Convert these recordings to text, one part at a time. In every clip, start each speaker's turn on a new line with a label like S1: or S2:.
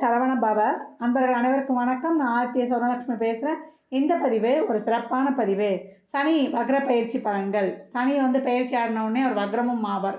S1: சரவண பவ. அன்பர்கள் அனைவருக்கும் வணக்கம். நான் ஆர்த்திய சௌரலட்சுமி பேசுகிறேன் இந்த பதிவு ஒரு சிறப்பான பதிவு. சனி வக்ர பயிற்சி பலன்கள். சனி வந்து பயிற்சி ஆடினவுடனே அவர் வக்ரமும் ஆவார்.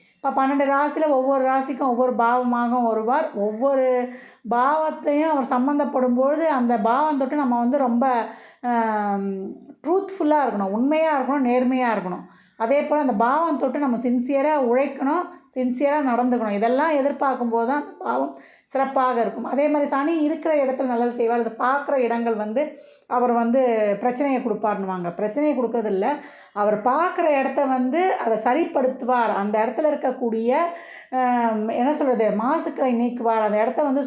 S1: இப்போ பன்னெண்டு ராசியில் ஒவ்வொரு ராசிக்கும் ஒவ்வொரு பாவமாக வருவார். ஒவ்வொரு பாவத்தையும் அவர் சம்மந்தப்படும் பொழுது அந்த பாவம் தொட்டு நம்ம வந்து ரொம்ப ட்ரூத்ஃபுல்லாக இருக்கணும் உண்மையாக இருக்கணும் நேர்மையாக இருக்கணும். அதே போல் அந்த பாவம் தொட்டு நம்ம சின்சியராக உழைக்கணும் சின்சியராக நடந்துக்கணும். இதெல்லாம் எதிர்பார்க்கும் போது தான் அந்த பாவம் சிறப்பாக இருக்கும். அதே மாதிரி சனி இருக்கிற இடத்துல நல்லது செய்வார். அதை பார்க்குற இடங்கள் வந்து அவர் வந்து பிரச்சனையை கொடுப்பாருன்னுவாங்க. பிரச்சனையை கொடுக்கறதில்ல. அவர் பார்க்குற இடத்த வந்து அதை சரிப்படுத்துவார். அந்த இடத்துல இருக்கக்கூடிய என்ன சொல்கிறது மாசுக்களை நீக்குவார். அந்த இடத்த வந்து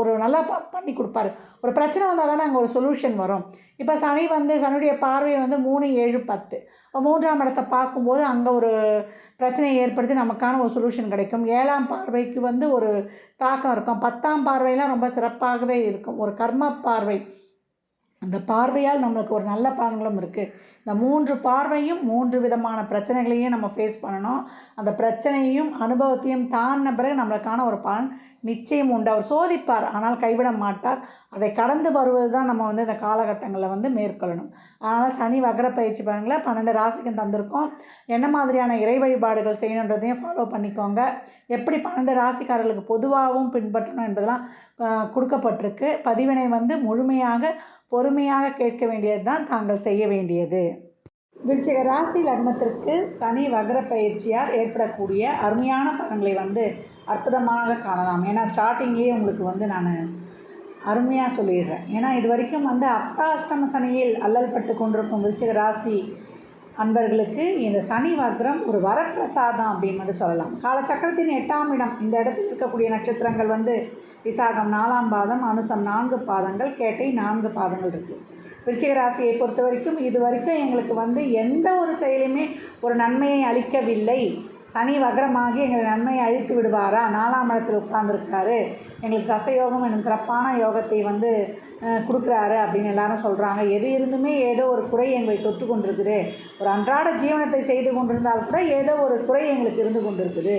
S1: ஒரு நல்லா ப பண்ணி கொடுப்பாரு. ஒரு பிரச்சனை வந்தால் தானே அங்கே ஒரு சொல்யூஷன் வரும். இப்போ சனி வந்து சனியுடைய பார்வையை வந்து மூணு ஏழு பத்து. மூன்றாம் இடத்தை பார்க்கும்போது அங்கே ஒரு பிரச்சனையை ஏற்படுத்தி நமக்கான ஒரு சொல்யூஷன் கிடைக்கும். ஏழாம் பார்வைக்கு வந்து ஒரு தாக்கம் இருக்கும். பத்தாம் பார்வையெல்லாம் ரொம்ப சிறப்பாகவே இருக்கும். ஒரு கர்ம பார்வை. அந்த பார்வையால் நம்மளுக்கு ஒரு நல்ல பலன்களும் இருக்குது இந்த மூன்று பார்வையும் மூன்று விதமான பிரச்சனைகளையும் நம்ம ஃபேஸ் பண்ணணும். அந்த பிரச்சனையும் அனுபவத்தையும் தாண்டின பிறகு நம்மளுக்கான ஒரு பலன் நிச்சயம் உண்டு. அவர் சோதிப்பார் ஆனால் கைவிட மாட்டார். அதை கடந்து வருவது தான் நம்ம வந்து இந்த காலகட்டங்களில் வந்து மேற்கொள்ளணும். அதனால் சனி வகர பயிற்சி பாருங்களேன் பன்னெண்டு ராசிக்கும் தந்திருக்கோம். என்ன மாதிரியான இறை வழிபாடுகள் செய்யணுன்றதையும் ஃபாலோ பண்ணிக்கோங்க. எப்படி பன்னெண்டு ராசிக்காரர்களுக்கு பொதுவாகவும் பின்பற்றணும் என்பதெல்லாம் கொடுக்கப்பட்டிருக்கு. பதிவினை வந்து முழுமையாக பொறுமையாக கேட்க வேண்டியது தான் தாங்கள் செய்ய வேண்டியது. விருச்சிக ராசி லக்னத்திற்கு சனி வக்ர பயிற்சியால் ஏற்படக்கூடிய அருமையான பலன்களை வந்து அற்புதமாக காணலாம். ஏன்னா ஸ்டார்டிங்லேயே உங்களுக்கு வந்து நான் அருமையாக சொல்லிடுறேன். ஏன்னா இது வரைக்கும் வந்து அர்த்தாஷ்டம சனியில் அல்லல் பட்டு கொண்டிருக்கும் விருச்சிக ராசி அன்பர்களுக்கு இந்த சனி வக்ரம் ஒரு வரப்பிரசாதம் அப்படின்னு வந்து சொல்லலாம். காலச்சக்கரத்தின் எட்டாம் இடம். இந்த இடத்தில் இருக்கக்கூடிய நட்சத்திரங்கள் வந்து விசாகம் நாலாம் பாதம் அனுசம் நான்கு பாதங்கள் கேட்டை நான்கு பாதங்கள் இருக்குது விருச்சிக ராசியை பொறுத்த வரைக்கும் இது வரைக்கும் எங்களுக்கு வந்து எந்த ஒரு செயலுமே ஒரு நன்மையை அளிக்கவில்லை. சனி வக்ரமாகி எங்களை நன்மையை அழித்து விடுவாரா? நாலாம் இடத்தில் உட்கார்ந்துருக்காரு. எங்களுக்கு சசயோகம் என்னும் சிறப்பான யோகத்தை வந்து கொடுக்குறாரு அப்படின்னு எல்லாரும் சொல்கிறாங்க எது இருந்துமே ஏதோ ஒரு குறை எங்களை தொற்று கொண்டிருக்குது. ஒரு அன்றாட ஜீவனத்தை செய்து கொண்டிருந்தால் கூட ஏதோ ஒரு குறை எங்களுக்கு இருந்து கொண்டிருக்குது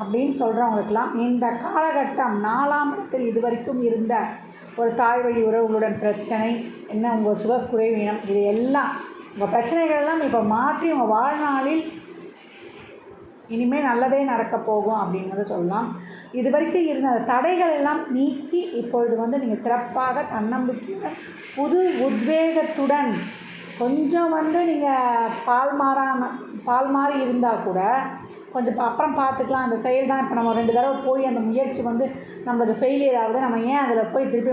S1: அப்படின்னு சொல்கிறவங்களுக்கெல்லாம் இந்த காலகட்டம் நாலாம் இடத்தில் இது வரைக்கும் இருந்த ஒரு தாய் வழி உறவுகளுடன் பிரச்சனை என்ன உங்கள் சுகக்குறைவீனம் இது எல்லாம் உங்கள் பிரச்சனைகள் எல்லாம் இப்போ மாற்றி உங்கள் வாழ்நாளில் இனிமேல் நல்லதே நடக்க போகும் அப்படிங்கிறத சொல்லலாம். இது வரைக்கும் இருந்த தடைகள் எல்லாம் நீக்கி இப்பொழுது வந்து நீங்கள் சிறப்பாக தன்னம்பிக்கையுடன் புது உத்வேகத்துடன் கொஞ்சம் வந்து நீங்கள் பால் மாறாமல் பால் மாறி இருந்தால் கூட கொஞ்சம் அப்புறம் பார்த்துக்கலாம். அந்த செயல் தான் இப்போ நம்ம ரெண்டு தடவை போய் அந்த முயற்சி வந்து நம்மளுக்கு ஃபெயிலியர் ஆகுது. நம்ம ஏன் அதில் போய் திருப்பி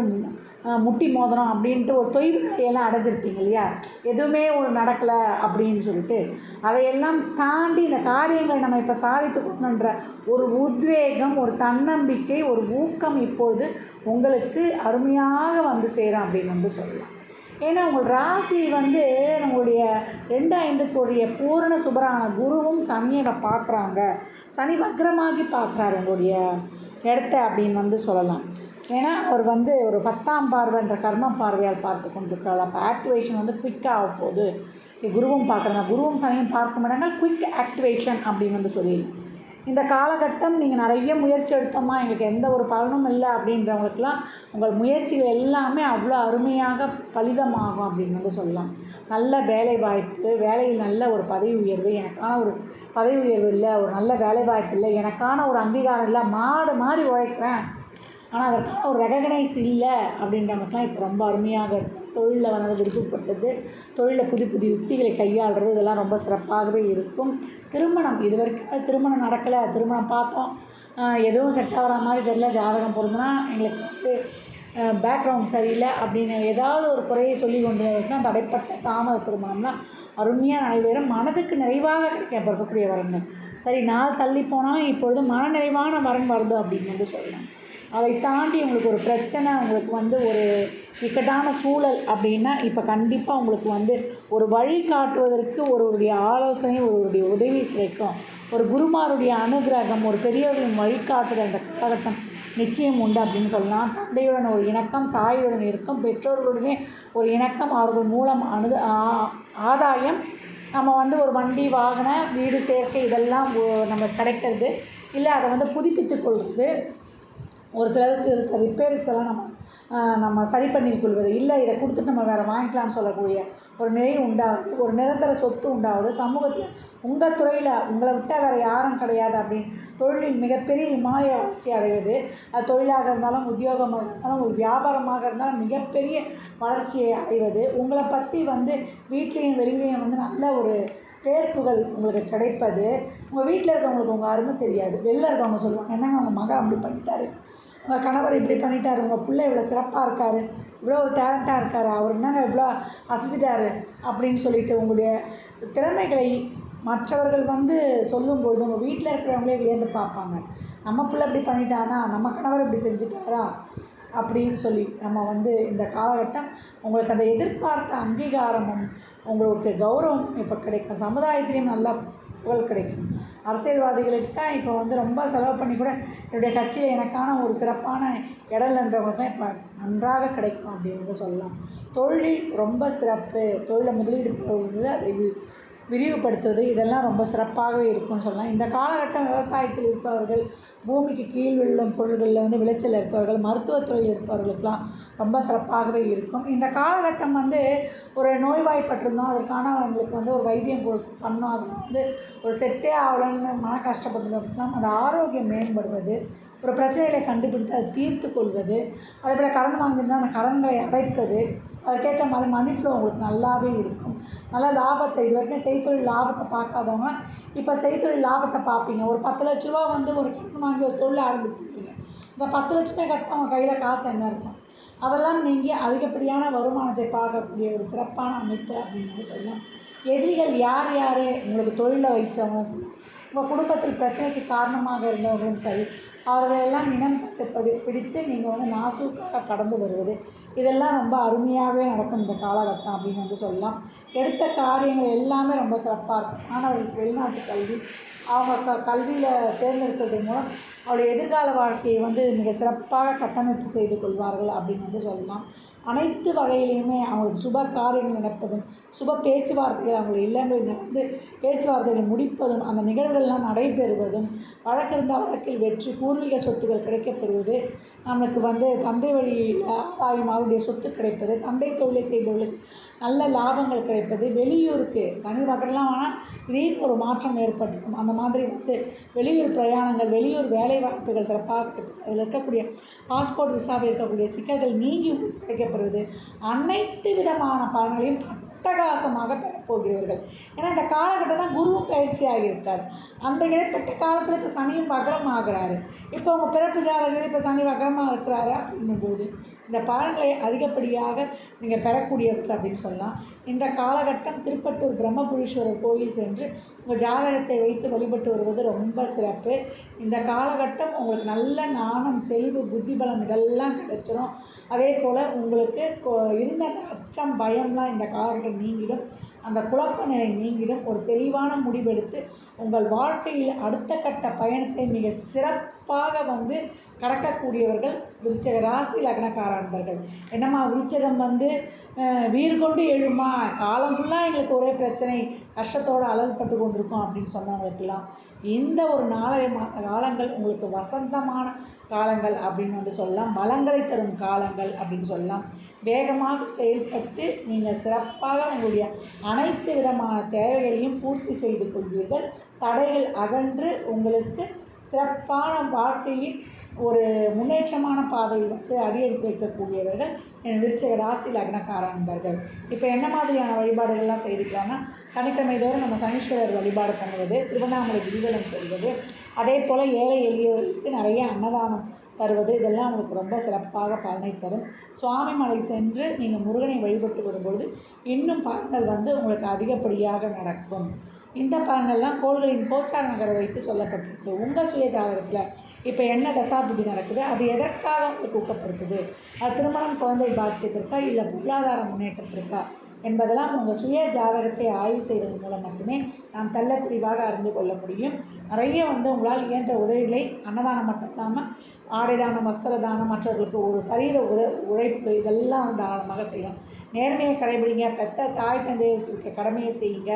S1: முட்டி மோதிரம் அப்படின்ட்டு ஒரு தொய்வுகளையெல்லாம் அடைஞ்சிருப்பீங்க இல்லையா? எதுவுமே ஒரு நடக்கலை அப்படின்னு சொல்லிட்டு அதையெல்லாம் தாண்டி இந்த காரியங்களை நம்ம இப்போ சாதித்து கொடுக்கணுன்ற ஒரு உத்வேகம் ஒரு தன்னம்பிக்கை ஒரு ஊக்கம் இப்பொழுது உங்களுக்கு அருமையாக வந்து சேரும் அப்படின்னு வந்து சொல்லலாம். ஏன்னா உங்கள் ராசி வந்து நம்மளுடைய ரெண்டு ஐந்துக்குரிய பூரண சுபரான குருவும் சனியை பார்க்குறாங்க. சனி வக்ரமாகி பார்க்குறாரு உங்களுடைய இடத்த அப்படின்னு வந்து சொல்லலாம். ஏன்னா அவர் வந்து ஒரு பத்தாம் பார்வைன்ற கர்ம பார்வையால் பார்த்து கொண்டிருக்கிறார். அப்போ ஆக்டிவேஷன் வந்து குயிக்காக ஆக போகுது. குருவும் பார்க்குறாங்க குருவும் சனியும் பார்க்கும் இடங்கள் குயிக் ஆக்டிவேஷன் அப்படின்னு வந்து சொல்லிடலாம் இந்த காலகட்டம் நீங்கள் நிறைய முயற்சி எடுத்தோமா? எங்களுக்கு எந்த ஒரு பலனும் இல்லை அப்படின்றவங்களுக்கெல்லாம் உங்கள் முயற்சிகள் எல்லாமே அவ்வளோ அருமையாக பலிதமாகும் அப்படின்னு வந்து சொல்லலாம். நல்ல வேலை வாய்ப்பு வேலையில் நல்ல ஒரு பதவி உயர்வு எனக்கான ஒரு பதவி உயர்வு இல்லை ஒரு நல்ல வேலை வாய்ப்பு இல்லை எனக்கான ஒரு அங்கீகாரம் இல்லை மாடு மாதிரி உழைக்கிறேன் ஆனால் அதற்கான ஒரு ரெகக்னைஸ் இல்லை அப்படின்றவங்களுக்குலாம் இப்போ ரொம்ப அருமையாக இருக்கும். தொழிலில் வந்து விருப்பப்படுத்துறது தொழிலில் புது புது யுக்திகளை கையாளுறது இதெல்லாம் ரொம்ப சிறப்பாகவே இருக்கும். திருமணம் இது வரைக்கும் திருமணம் நடக்கலை திருமணம் பார்த்தோம். எதுவும் செட் ஆகிற மாதிரி தெரில ஜாதகம் பொருந்துனா எங்களுக்கு வந்து பேக்ரவுண்ட் சரியில்லை அப்படின்னு ஏதாவது ஒரு குறையை சொல்லி கொண்டு இருக்குன்னா தடைப்பட்ட தாமத திருமணம்லாம் அருமையாக நடைபெறும். மனதுக்கு நிறைவாக கிடைக்க பிறக்கக்கூடிய வரங்கள் சரி நாள் தள்ளி போனாலும் இப்பொழுது மன நிறைவான வரன் வருது அப்படின்னு வந்து சொல்லலாம். அதை தாண்டி உங்களுக்கு ஒரு பிரச்சனை உங்களுக்கு வந்து ஒரு இக்கட்டான சூழல் அப்படின்னா இப்போ கண்டிப்பாக உங்களுக்கு வந்து ஒரு வழி காட்டுவதற்கு ஒருவருடைய ஆலோசனை ஒருவருடைய உதவி கிடைக்கும். ஒரு குருமாருடைய அனுகிரகம் ஒரு பெரியவர்களின் வழிகாட்டுதல் அந்த காலகட்டம் நிச்சயம் உண்டு அப்படின்னு சொல்லலாம். தந்தையுடன் ஒரு இணக்கம் தாயுடன் இருக்கும் பெற்றோர்களுடனே ஒரு இணக்கம் அவர்கள் மூலம் அனு ஆ- ஆதாயம். நம்ம வந்து ஒரு வண்டி வாகன வீடு சேர்க்கை இதெல்லாம் நம்ம கிடைக்கிறது. இல்லை அதை வந்து புதுப்பித்து கொள்வது. ஒரு சிலருக்கு இருக்க ரிப்பேர்ஸ் எல்லாம் நம்ம நம்ம சரி பண்ணி கொள்வது. இல்லை இதை கொடுத்துட்டு நம்ம வேறு வாங்கிக்கலாம்னு சொல்லக்கூடிய ஒரு நிலை உண்டாகுது. ஒரு நிரந்தர சொத்து உண்டாகுது. சமூகத்தில் உங்கள் துறையில் உங்களை விட்டால் வேறு யாரும் கிடையாது அப்படின்னு தொழிலில் மிகப்பெரிய இமாய வளர்ச்சி அடைவது அது தொழிலாக இருந்தாலும் உத்தியோகமாக இருந்தாலும் ஒரு வியாபாரமாக இருந்தாலும் மிகப்பெரிய வளர்ச்சியை அடைவது. உங்களை பற்றி வந்து வீட்லேயும் வெளியிலையும் வந்து நல்ல ஒரு பேர் புகழ் உங்களுக்கு கிடைப்பது. உங்கள் வீட்டில் இருக்கவங்களுக்கு உங்கள் அருமை தெரியாது. வெளில இருக்கவங்க சொல்லுவாங்க என்னங்க உங்கள் மகன் அப்படி பண்ணிட்டாரு? உங்கள் கணவர் இப்படி பண்ணிட்டார் உங்கள் பிள்ளை இவ்வளோ சிறப்பாக இருக்கார் இவ்வளோ ஒரு டேலண்ட்டாக இருக்கார் அவர் என்னங்க இவ்வளோ அசதிட்டாரு அப்படின்னு சொல்லிட்டு உங்களுடைய திறமைகளை மற்றவர்கள் வந்து சொல்லும்பொழுது உங்கள் வீட்டில் இருக்கிறவங்களே வியந்து பார்ப்பாங்க. நம்ம பிள்ளை இப்படி பண்ணிட்டானா நம்ம கணவர் இப்படி செஞ்சுட்டாரா அப்படின்னு சொல்லி நம்ம வந்து இந்த காலகட்டம் உங்களுக்கு அந்த எதிர்பார்த்த அங்கீகாரமும் உங்களுக்கு கௌரவம் இப்போ கிடைக்கும். சமுதாயத்திலையும் நல்ல புகழ் கிடைக்கும். அரசியல்வாதிகளுக்கு தான் இப்போ வந்து ரொம்ப செலவு பண்ணி கூட என்னுடைய கட்சியில் எனக்கான ஒரு சிறப்பான இடம்ன்றவங்களுக்கு தான் இப்போ நன்றாக கிடைக்கும் அப்படின்றத சொல்லலாம். தொழிலில் ரொம்ப சிறப்பு. தொழிலை முதலீடு போடுவது அதை வி- விரிவுபடுத்துவது இதெல்லாம் ரொம்ப சிறப்பாகவே இருக்கும்னு சொல்லலாம். இந்த காலகட்டம் விவசாயத்தில் இருப்பவர்கள் பூமிக்கு கீழ் உள்ள பொருள்களில் வந்து விளைச்சல் இருப்பவர்கள் மருத்துவத்துறையில் இருப்பவர்களுக்கெல்லாம் ரொம்ப சிறப்பாகவே இருக்கும். இந்த காலகட்டம் வந்து ஒரு நோய்வாய்ப்பட்டிருந்தோம். அதற்கான அவங்களுக்கு வந்து ஒரு வைத்தியம் கொடுத்து பண்ணோம். அது வந்து ஒரு செட்டே ஆகலன்னு மன கஷ்டப்பட்டதுன்னா அந்த ஆரோக்கியம் மேம்படுவது ஒரு பிரச்சனைகளை கண்டுபிடித்து அதை தீர்த்து கொள்வது அதே போல் கடன் வாங்கியிருந்தால் அந்த கடன்களை அடைப்பது அதுக்கேற்ற மாதிரி மணி ஃப்ளோ உங்களுக்கு நல்லாவே இருக்கும். நல்ல லாபத்தை இது வரைக்கும் செய்தொழில் லாபத்தை பார்க்காதவங்க இப்போ செய்தொழில் லாபத்தை பார்ப்பீங்க. ஒரு பத்து லட்ச ரூபா வந்து ஒரு கடன் வாங்கி ஒரு தொழில் ஆரம்பிச்சிருக்கீங்க. இந்த பத்து லட்சமே கட்டினா அவங்க கையில் காசு என்ன இருக்கும்? அதெல்லாம் நீங்கள் அதிகப்படியான வருமானத்தை பார்க்கக்கூடிய ஒரு சிறப்பான அமைப்பு அப்படின்னு சொல்லலாம். எதிரிகள் யார் யார்? உங்களுக்கு தொழிலில் வைச்சவங்க சரி உங்கள் குடும்பத்தில் பிரச்சனைக்கு காரணமாக இருந்தவர்களும் சரி அவர்களெல்லாம் இனம் கண்டு பிடித்து நீங்கள் வந்து நாசூக்காக கடந்து வருவது. இதெல்லாம் ரொம்ப அருமையாகவே நடக்கும் இந்த காலகட்டம் அப்படின்னு வந்து சொல்லலாம். எடுத்த காரியங்கள் எல்லாமே ரொம்ப சிறப்பாக இருக்கும். மாணவர்களுக்கு வெளிநாட்டு கல்வி அவங்க க கல்வியில் தேர்ந்தெடுக்கிறது மூலம் அவருடைய எதிர்கால வாழ்க்கையை வந்து மிக சிறப்பாக கட்டமைப்பு செய்து கொள்வார்கள் அப்படின்னு வந்து சொல்லலாம். அனைத்து வகையிலையுமே அவங்களுக்கு சுப காரியங்கள் நடப்பதும் சுப பேச்சுவார்த்தைகள் அவங்க இல்லங்களில் நடந்து பேச்சுவார்த்தைகள் முடிப்பதும் அந்த நிகழ்வுகள்லாம் நடைபெறுவதும் வழக்கிருந்த வழக்கில் வெற்றி பூர்வீக சொத்துக்கள் கிடைக்கப்பெறுவது நம்மளுக்கு வந்து தந்தை வழியில் ஆதாயம் அவருடைய சொத்து கிடைப்பது தந்தை தொழிலை செய்பவர்களுக்கு நல்ல லாபங்கள் கிடைப்பது வெளியூருக்கு சனி வகரெல்லாம் ஆனால் திடீர்னு ஒரு மாற்றம் ஏற்பட்டிருக்கும். அந்த மாதிரி வந்து வெளியூர் பிரயாணங்கள் வெளியூர் வேலை வாய்ப்புகள் சிறப்பாக அதில் இருக்கக்கூடிய பாஸ்போர்ட் விசாவில் இருக்கக்கூடிய சிக்கல்கள் நீங்கி கிடைக்கப்படுவது அனைத்து விதமான பலன்களையும் அட்டகாசமாக பெறப்போகிறவர்கள் ஏன்னா இந்த காலகட்டம் தான் குருவும் பயிற்சியாக ஆகியிருக்கார் அந்த இடைப்பட்ட காலத்தில் இப்போ சனியும் வக்ரம் ஆகிறாரு. இப்போ உங்கள் பிறப்பு ஜாதகத்தில் இப்போ சனி வக்ரமாக இருக்கிறாரு அப்படின்னும்போது இந்த பலன்களை அதிகப்படியாக நீங்கள் பெறக்கூடியவர்கள் அப்படின்னு சொல்லலாம். இந்த காலகட்டம் திருப்பட்டூர் பிரம்மபுரீஸ்வரர் கோயில் சென்று உங்கள் ஜாதகத்தை வைத்து வழிபட்டு வருவது ரொம்ப சிறப்பு. இந்த காலகட்டம் உங்களுக்கு நல்ல நாணம் தெளிவு புத்திபலம் இதெல்லாம் கிடைச்சிரும். அதே போல் உங்களுக்கு கொ- இருந்த அந்த அச்சம் பயம்லாம் இந்த காலகட்டம் நீங்கிடும். அந்த குழப்ப நிலை நீங்கிடும். ஒரு தெளிவான முடிவெடுத்து உங்கள் வாழ்க்கையில் அடுத்த கட்ட பயணத்தை மிக சிறப்பாக வந்து கடக்கக்கூடியவர்கள் விருச்சக ராசி லக்னக்கார அன்பர்கள் என்னம்மா விருச்சகம் வந்து வீர் கொண்டு எழுமா காலம் ஃபுல்லாக எங்களுக்கு ஒரே பிரச்சனை. கஷ்டத்தோடு அழகுப்பட்டு கொண்டிருக்கோம் அப்படின்னு சொன்னவங்களுக்கெல்லாம் இந்த ஒரு நாலரை மாத காலங்கள் உங்களுக்கு வசந்தமான காலங்கள் அப்படின்னு வந்து சொல்லலாம். வளங்களை தரும் காலங்கள் அப்படின்னு சொல்லலாம். வேகமாக செயல்பட்டு நீங்கள் சிறப்பாக உங்களுடைய அனைத்து விதமான தேவைகளையும் பூர்த்தி செய்து கொள்வீர்கள். தடைகள் அகன்று உங்களுக்கு சிறப்பான வாழ்க்கையின் ஒரு முன்னேற்றமான பாதையில் வந்து அடியெடுத்து வைக்கக்கூடியவர்கள் என் விருச்சிக ராசி லக்னக்கார நண்பர்கள். இப்போ என்ன மாதிரியான வழிபாடுகள்லாம் செய்துக்கலாம்னா சனிக்கிழமை தோறும் நம்ம சனீஸ்வரர் வழிபாடு பண்ணுவது திருவண்ணாமலை கிரிவலம் செல்வது அதே போல் ஏழை எளியவர்களுக்கு நிறைய அன்னதானம் தருவது இதெல்லாம் உங்களுக்கு ரொம்ப சிறப்பாக பலனை தரும். சுவாமி மலை சென்று நீங்கள் முருகனை வழிபட்டு வரும்பொழுது இன்னும் பலன்கள் வந்து உங்களுக்கு அதிகப்படியாக நடக்கும். இந்த பலனெல்லாம் கோள்களின் கோச்சார நகரை வைத்து சொல்லப்பட்டிருக்கு. உங்கள் சுய ஜாதகத்தில் இப்போ என்ன தசாபுத்தி நடக்குது? அது எதற்காக உங்களுக்கு ஊக்கப்படுத்துது? அது திருமணம் குழந்தை பாக்கியத்திற்கா இல்லை பொருளாதார முன்னேற்றத்திற்கா என்பதெல்லாம் உங்கள் சுய ஜாதகத்தை ஆய்வு செய்வதன் மூலம் மட்டுமே நாம் தள்ள தெளிவாக அறிந்து கொள்ள முடியும். நிறைய வந்து உங்களால் இயன்ற உதவிகளை அன்னதானம் மட்டும் இல்லாமல் ஆடை தானம் வஸ்திர தானம் மற்றவர்களுக்கு ஒரு சரீர உத உழைப்பு இதெல்லாம் தாராளமாக செய்யலாம். நேர்மையை கடைபிடிங்க. பெத்த தாய் தந்தையருக்கு கடமையை செய்யுங்க.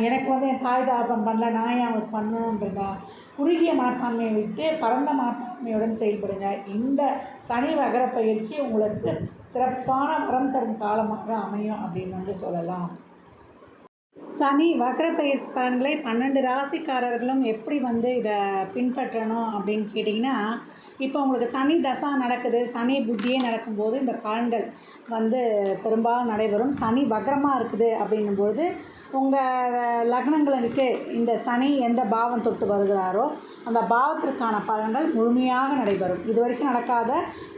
S1: எனக்கு வந்து என் தாய் தகப்பன் பண்ணல நான் ஏன் அவங்களுக்கு பண்ணணுன்றதா? குறுகிய மனப்பான்மையை விட்டு பரந்த மனப்பான்மையுடன் செயல்படுங்க. இந்த சனி வகர பயிற்சி உங்களுக்கு சிறப்பான வரம் தரும் காலமாக அமையும் அப்படின்னு வந்து சொல்லலாம். சனி வக்ர பயிற்சி பலன்களை பன்னெண்டு ராசிக்காரர்களும் எப்படி வந்து இதை பின்பற்றணும் அப்படின்னு கேட்டிங்கன்னா இப்போ உங்களுக்கு சனி தசா நடக்குது சனி புத்தியே நடக்கும்போது இந்த பலன்கள் வந்து பெரும்பாலும் நடைபெறும். சனி வக்ரமாக இருக்குது அப்படின்னும்பொழுது உங்கள் லக்னங்களுக்கு இந்த சனி எந்த பாவம் தொட்டு வருகிறாரோ அந்த பாவத்திற்கான பலன்கள் முழுமையாக நடைபெறும். இது வரைக்கும் நடக்காத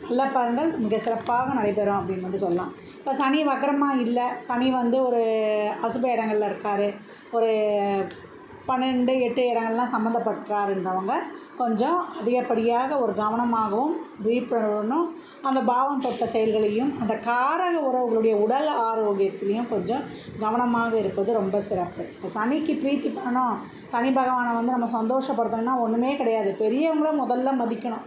S1: நல்ல பலன்கள் மிக சிறப்பாக நடைபெறும் அப்படின்னு வந்து சொல்லலாம். இப்போ சனி வக்கரமாக இல்லை சனி வந்து ஒரு அசுப இடங்களில் இருக்கார். ஒரு பன்னெண்டு எட்டு இடங்கள்லாம் சம்மந்தப்பட்டாருன்றவங்க கொஞ்சம் அதிகப்படியாக ஒரு கவனமாகவும் விழிப்புணர்வுடனும் அந்த பாவம் தொட்ட செயல்களையும் அந்த காரக உறவுகளுடைய உடல் ஆரோக்கியத்திலையும் கொஞ்சம் கவனமாக இருப்பது ரொம்ப சிறப்பு. இப்போ சனிக்கு பிரீத்தி பண்ணணும். சனி பகவானை வந்து நம்ம சந்தோஷப்படுத்தணும்னா ஒன்றுமே கிடையாது. பெரியவங்கள முதல்ல மதிக்கணும்.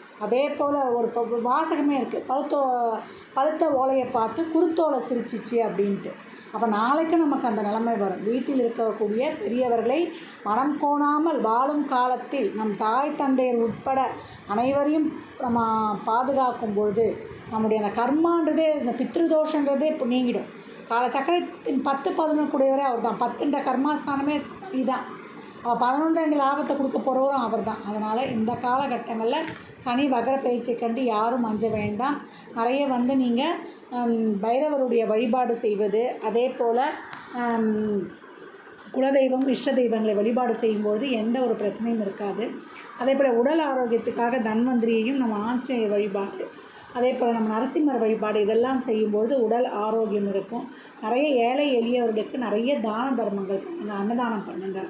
S1: அதே போல் ஒரு ப- வாசகமே இருக்குது பழுத்தோ பழுத்த ஓலையை பார்த்து குருத்தோலை சிரிச்சிச்சு அப்படின்ட்டு. அப்போ நாளைக்கு நமக்கு அந்த நிலைமை வரும். வீட்டில் இருக்கக்கூடிய பெரியவர்களை மனம் கோணாமல் வாழும் காலத்தில் நம் தாய் தந்தையர் உட்பட அனைவரையும் நம்ம பாதுகாக்கும் பொழுது நம்முடைய அந்த கர்மான்றதே இந்த பித்ருதோஷன்றதே இப்போ நீங்கிடும். காலச்சக்கரத்தின் பத்து பதினொன்று கூடியவரே அவர் தான் பத்துன்ற கர்மாஸ்தானமே சரிதான். பதினொன்று ரெண்டு லாபத்தை கொடுக்க போகிறவரும் அவர் தான் அதனால் இந்த காலகட்டங்களில் சனி வகர பயிற்சியை கண்டு யாரும் அஞ்ச வேண்டாம். நிறைய வந்து நீங்கள் பைரவருடைய வழிபாடு செய்வது அதே போல் குலதெய்வம் இஷ்ட தெய்வங்களை வழிபாடு செய்யும்போது எந்த ஒரு பிரச்சனையும் இருக்காது. அதே போல் உடல் ஆரோக்கியத்துக்காக தன்வந்திரியையும் நம்ம ஆஞ்சநேயர் வழிபாடு அதே போல் நம்ம நரசிம்மர் வழிபாடு இதெல்லாம் செய்யும்போது உடல் ஆரோக்கியம் இருக்கும். நிறைய ஏழை எளியவர்களுக்கு நிறைய தான தர்மங்கள் பண்ணுங்கள் அன்னதானம் பண்ணுங்கள்